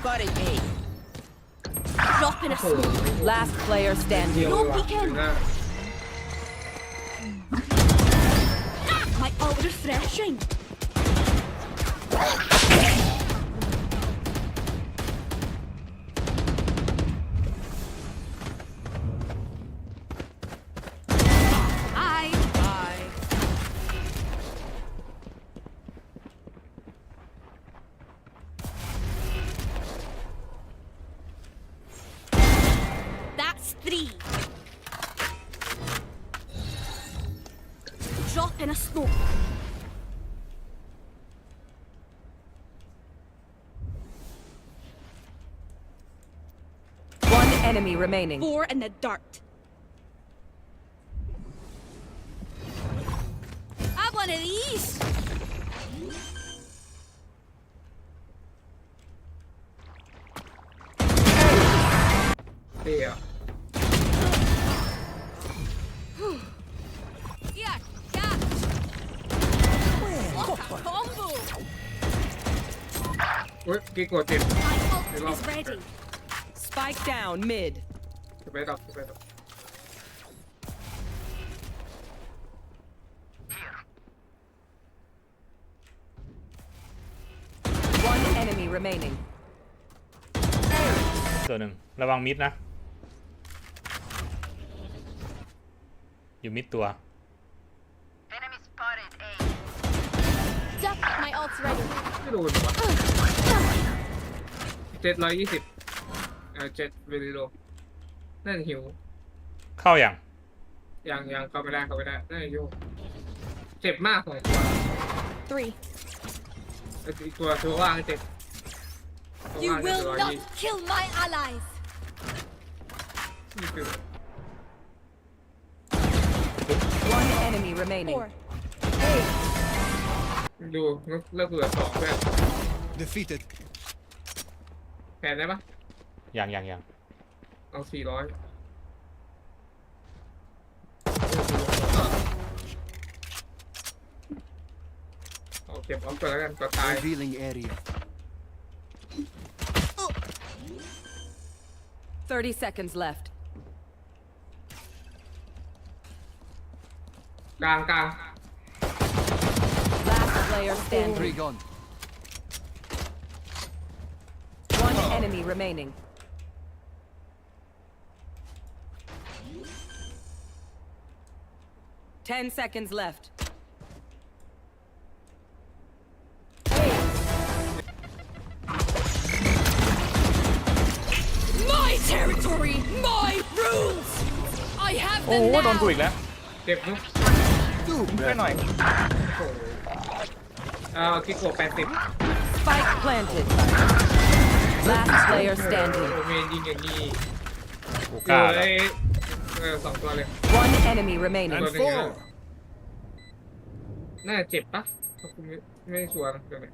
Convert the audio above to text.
Spotted A. Drop in a smoke. Last player standing. No peeking. My refreshing. That's three. Drop in a smoke. One enemy remaining. Four and the dart. Have one of these. Yeah. อุ้ยกี่กดติด My ult Hello. is ready. Spike down mid. จะไปดับจะไปดับ One enemy remaining. ตัวหนึ่งระวังมิดนะ อยู่มิดตัว Duck, my ult's ready. ไม่โดนวะเจ็ดร้อยยี่สิบเออเจ็ดเวลิโลนั่นหิวเข้าอย่างยังยังเข้าไม่ได้เข้าไม่ได้นั่นหิวเจ็บมากของตัว Three. ไอ้อีกตัวตัวว่างเจ็บตัว You ว่าง will ตัว not ยี่ kill my allies. นี่คือ One enemy remaining. Four. ดูเลิกเหลือสองเพื่อน Defeated. แผนได้ปะอย่างอย่างอย่างเอาสี่ร้อยเอาเก็บออฟก่อนแล้วกันก็ตาย Revealing area. 30 seconds left. กลางกลาง Last player standing. Three gone. One enemy remaining. Ten seconds left. My territory, my rules. I have โอ้ them โหโดนกู now. อีกแล้ว เจ็บนุ๊ก Too ช่วยหน่อย โอ้โห เอากิ๊กโกแปดสิบ Spike planted. Last player โอ้ standing. เมนยิงอย่างนี้ กู อก ล้า ยู่ แล้ เลยว เออสองตัวเลย One enemy remaining. Good. four. น่าจะเจ็บปะกูไม่ไม่ชัวร์นะเดี๋ยวนี้